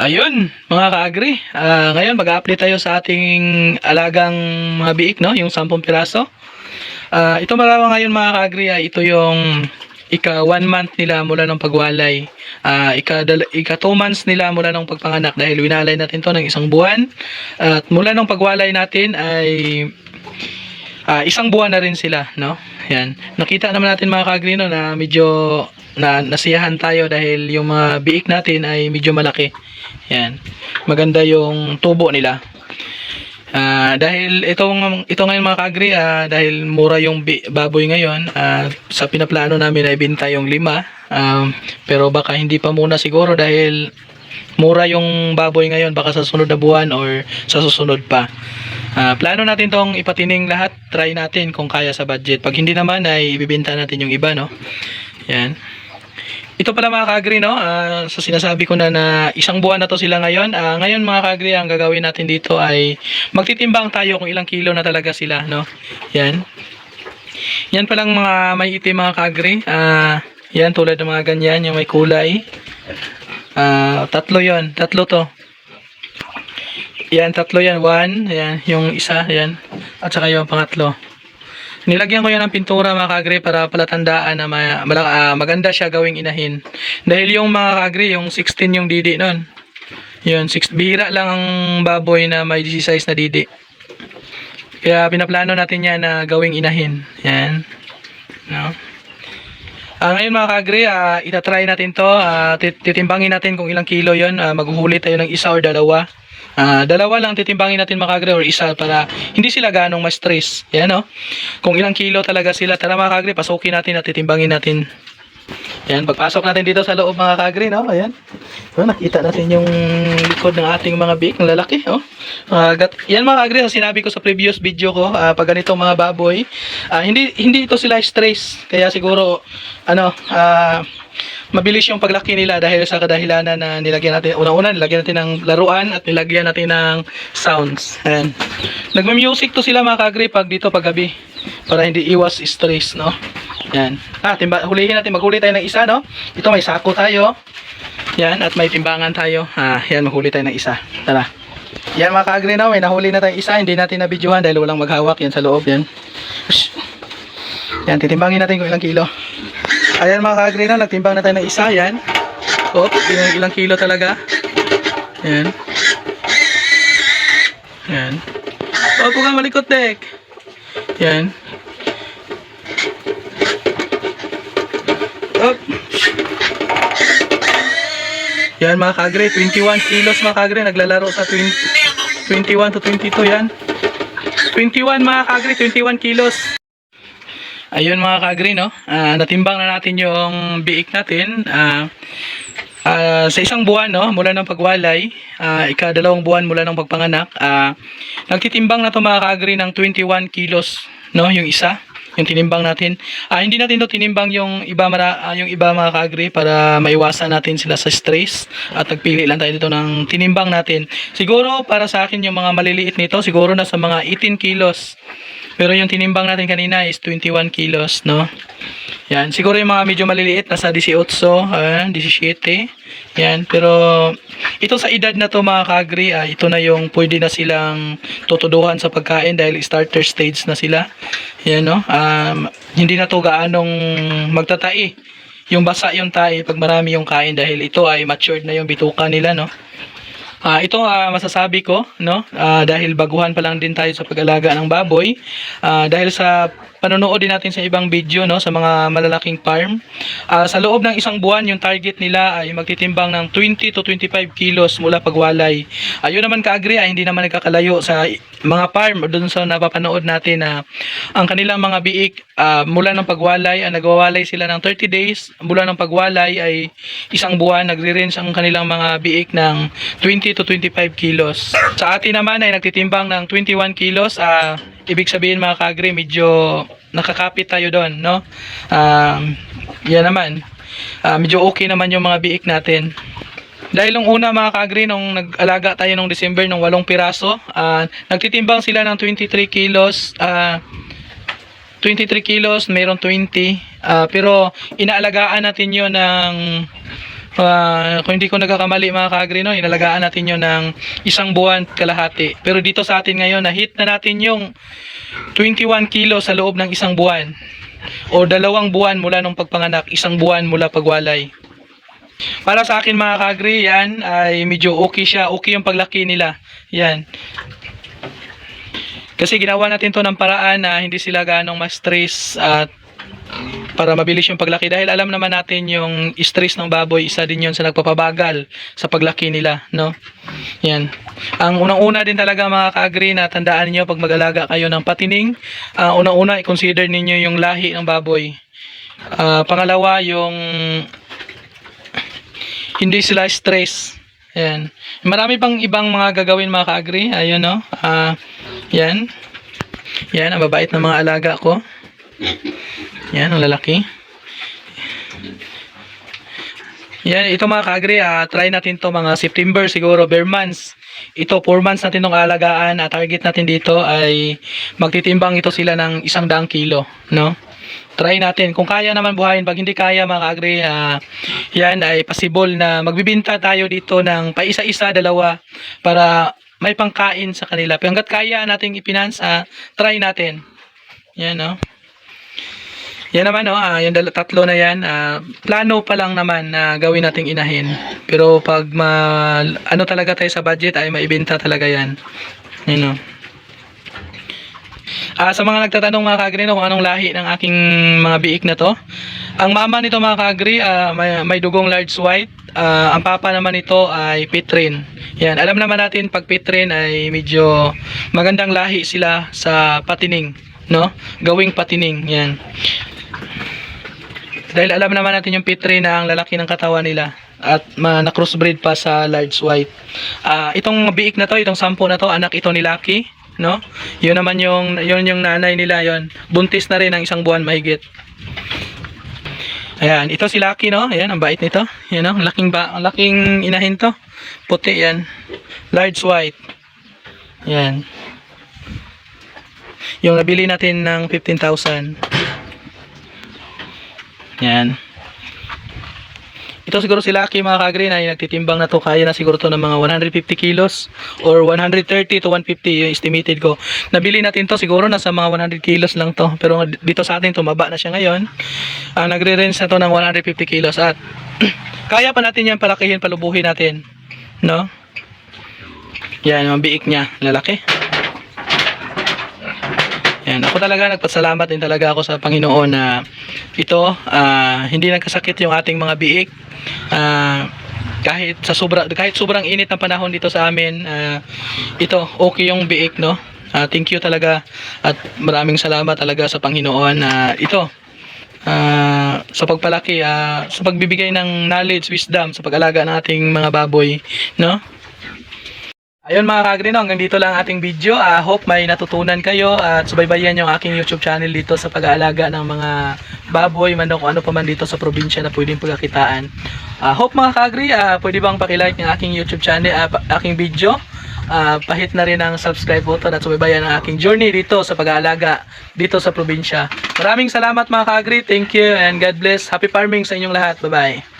Ayun, mga ka-agri. Ah, ngayon, mag-update tayo sa ating alagang mga biik, no? Yung 10 piraso. Ah, ito malawa ngayon, mga ka-agri, ah, ito yung ika one month nila mula ng pagwalay. Ah, ika, ika two months nila mula ng pagpanganak dahil winalay natin to ng isang buwan. At mula ng pagwalay natin ay Ah, isang buwan na rin sila, no? Yan. Nakita naman natin mga kagrino na medyo na nasiyahan tayo dahil yung mga biik natin ay medyo malaki. Yan. Maganda yung tubo nila. Ah, dahil itong ito ngayon mga kagri, ah, dahil mura yung baboy ngayon, ah, sa pinaplano namin ay binta yung lima. Um, pero baka hindi pa muna siguro dahil mura yung baboy ngayon baka sa sunod na buwan or sa susunod pa. Ah, plano natin tong ipatining lahat, try natin kung kaya sa budget. Pag hindi naman ay ibibenta natin yung iba, no? Yan. Ito pala mga kagri, no? Ah, sa sinasabi ko na na isang buwan na to sila ngayon. Ah, ngayon mga kagri, ang gagawin natin dito ay magtitimbang tayo kung ilang kilo na talaga sila, no? Yan. Yan palang mga may itim mga kagri. Ah, yan tulad ng mga ganyan, yung may kulay. Ah, tatlo yon, tatlo to. Yan, tatlo yan. One, yan, yung isa, yan. At saka yung pangatlo. Nilagyan ko yan ng pintura mga kagri para palatandaan na ma- ah, maganda siya gawing inahin. Dahil yung mga kagri, yung 16 yung didi nun. Yun, six, bihira lang ang baboy na may 16 na didi. Kaya pinaplano natin yan na gawing inahin. Yan. No? Ah, ngayon mga kagri, ah, itatry natin to. Tit- titimbangin natin kung ilang kilo yon. Ah, maghuhuli tayo ng isa or dalawa. Ah, dalawa lang titimbangin natin mga kagri or isa para hindi sila ganong ma-stress. Yan no. Kung ilang kilo talaga sila, tara mga pasukin natin at titimbangin natin. Yan, pagpasok natin dito sa loob mga kagri, no? Ayan. So, nakita natin yung likod ng ating mga biik, ng lalaki, oh. Ah, gat- yan mga kagri, sa sinabi ko sa previous video ko, ah, pag ganitong mga baboy, ah, hindi hindi ito sila stress. Kaya siguro ano, ah, mabilis yung paglaki nila dahil sa kadahilanan na nilagyan natin, unang-una nilagyan natin ng laruan at nilagyan natin ng sounds. Ayan. Nagma-music to sila mga kagri pag dito pag gabi para hindi iwas stress, no? Yan. Ah, timba, hulihin natin, maghuli tayo ng isa, no? Ito may sako tayo. Yan, at may timbangan tayo. Ah, yan, maghuli tayo ng isa. Tara. Yan mga ka-agree na, may nahuli na tayong isa. Hindi natin nabidyohan dahil walang maghawak. Yan sa loob, yan. Yan, titimbangin natin kung ilang kilo. Ayan mga ka-agree na, nagtimbang na tayo ng isa. Yan. Oh, ilang, kilo talaga. Yan. Yan. Oh, ka malikot, Dek. Yan. Up. Yan mga kagre, 21 kilos mga kagre, naglalaro sa 20, 21 to 22 yan. 21 mga kagre, 21 kilos. Ayun mga kagre, no? Ah, natimbang na natin yung biik natin. Ah, ah, sa isang buwan, no? Mula ng pagwalay, ah, ikadalawang buwan mula ng pagpanganak, ah, nagtitimbang na to mga kagre ng 21 kilos, no? Yung isa yung tinimbang natin. Ah, hindi natin to tinimbang yung iba mara, ah, yung iba mga kaagri para maiwasan natin sila sa stress at nagpili lang tayo dito ng tinimbang natin. Siguro para sa akin yung mga maliliit nito siguro na sa mga 18 kilos. Pero yung tinimbang natin kanina is 21 kilos, no? Yan, siguro yung mga medyo maliliit nasa 18, ah, 17. Yan, pero ito sa edad na to mga kagri, ah, ito na yung pwede na silang tutuduhan sa pagkain dahil starter stage na sila. Yan no, um, hindi na to gaanong magtatai. Yung basa yung tae pag marami yung kain dahil ito ay matured na yung bituka nila no. Ah, ito ah, masasabi ko, no? Ah, dahil baguhan pa lang din tayo sa pag-alaga ng baboy. Ah, dahil sa panonood din natin sa ibang video, no, sa mga malalaking farm. Ah, sa loob ng isang buwan, yung target nila ay magtitimbang ng 20 to 25 kilos mula pagwalay. Ayun naman ka-agree, ah, hindi naman nagkakalayo sa mga farm doon sa napapanood natin na ang kanilang mga biik ah, mula ng pagwalay, ah, nagwawalay sila ng 30 days. Mula ng pagwalay ay isang buwan, nagre-range ang kanilang mga biik ng 20 to 25 kilos. Sa atin naman ay nagtitimbang ng 21 kilos. ah ibig sabihin mga kagre, medyo nakakapit tayo doon, no? Um, yan naman. Ah, medyo okay naman yung mga biik natin. Dahil nung una mga kagri, nung nag-alaga tayo nung December ng walong piraso, ah, nagtitimbang sila ng 23 kilos, ah, 23 kilos, mayroon 20, ah, pero inaalagaan natin yon ng Ah, kung hindi ko nagkakamali mga kaagri, no, inalagaan natin yun ng isang buwan kalahati. Pero dito sa atin ngayon, na-hit na natin yung 21 kilo sa loob ng isang buwan. O dalawang buwan mula nung pagpanganak, isang buwan mula pagwalay. Para sa akin mga kaagri, yan ay medyo okay siya. Okay yung paglaki nila. Yan. Kasi ginawa natin to ng paraan na hindi sila ganong ma-stress at para mabilis yung paglaki. Dahil alam naman natin yung stress ng baboy isa din yun sa nagpapabagal sa paglaki nila no? Yan. Ang unang-una din talaga mga ka-agree na tandaan niyo pag mag-alaga kayo ng patining ah, unang-una i-consider ninyo yung lahi ng baboy. Ah, pangalawa yung hindi sila stress. Yan. Marami pang ibang mga gagawin mga ka-agree. Ayun no? Ah, yan. Yan ang babait ng mga alaga ko yan, ang lalaki. Yan, ito mga kaagri, ah, try natin to mga September siguro, bare months. Ito, 4 months natin itong alagaan. Ah, target natin dito ay magtitimbang ito sila ng isang daang kilo. No? Try natin. Kung kaya naman buhayin, pag hindi kaya mga kaagri, ah, yan ay possible na magbibinta tayo dito ng paisa-isa, dalawa, para may pangkain sa kanila. Pero hanggat kaya nating ipinans, ah, try natin. Yan, no? Yan naman no, ah, yung tatlo na yan, ah, plano pa lang naman na gawin nating inahin. Pero pag ma, ano talaga tayo sa budget ay maibenta talaga yan. Yan no. Ah, sa mga nagtatanong mga kagri no, kung anong lahi ng aking mga biik na to. Ang mama nito mga kagri, ah, may, may dugong large white. Ah, ang papa naman nito ay pitrin. Yan, alam naman natin pag pitrin ay medyo magandang lahi sila sa patining, no? Gawing patining, yan. Dahil alam naman natin yung pitri na ang lalaki ng katawan nila at ma na crossbreed pa sa large white. Ah, itong biik na to, itong sampo na to, anak ito ni Lucky, no? Yun naman yung yun yung nanay nila yon. Buntis na rin ng isang buwan mahigit. Ayan, ito si Lucky, no? Ayan, ang bait nito. Yan, no? Laking ba, laking inahin to. Puti yan. Large white. Yan. Yung nabili natin ng 15,000. Yan. Ito siguro si Lucky mga kagri na yung nagtitimbang na to kaya na siguro to ng mga 150 kilos or 130 to 150 yung estimated ko. Nabili natin to siguro nasa mga 100 kilos lang to pero dito sa atin tumaba na siya ngayon. Uh, nagre-range na to ng 150 kilos at kaya pa natin yan palakihin palubuhin natin. No? Yan yung biik niya, lalaki. Yan, ako talaga nagpasalamat din talaga ako sa Panginoon na ito ah, hindi nagkasakit yung ating mga biik. Ah, kahit sa sobra kahit sobrang init ng panahon dito sa amin, ah, ito okay yung biik no. Ah, thank you talaga at maraming salamat talaga sa Panginoon na ito ah, sa pagpalaki, ah, sa pagbibigay ng knowledge, wisdom sa pag-alaga ng ating mga baboy, no? Ayun mga kagri, no, hanggang dito lang ating video. Ah, hope may natutunan kayo at subaybayan yung aking YouTube channel dito sa pag-aalaga ng mga baboy, manok, ano pa man dito sa probinsya na pwedeng pagkakitaan. Ah, hope mga kagri, ah, pwede bang pakilike ng aking YouTube channel, pa- aking video. Ah, pahit na rin ang subscribe button at subaybayan ang aking journey dito sa pag-aalaga dito sa probinsya. Maraming salamat mga kagri, thank you and God bless. Happy farming sa inyong lahat. Bye-bye.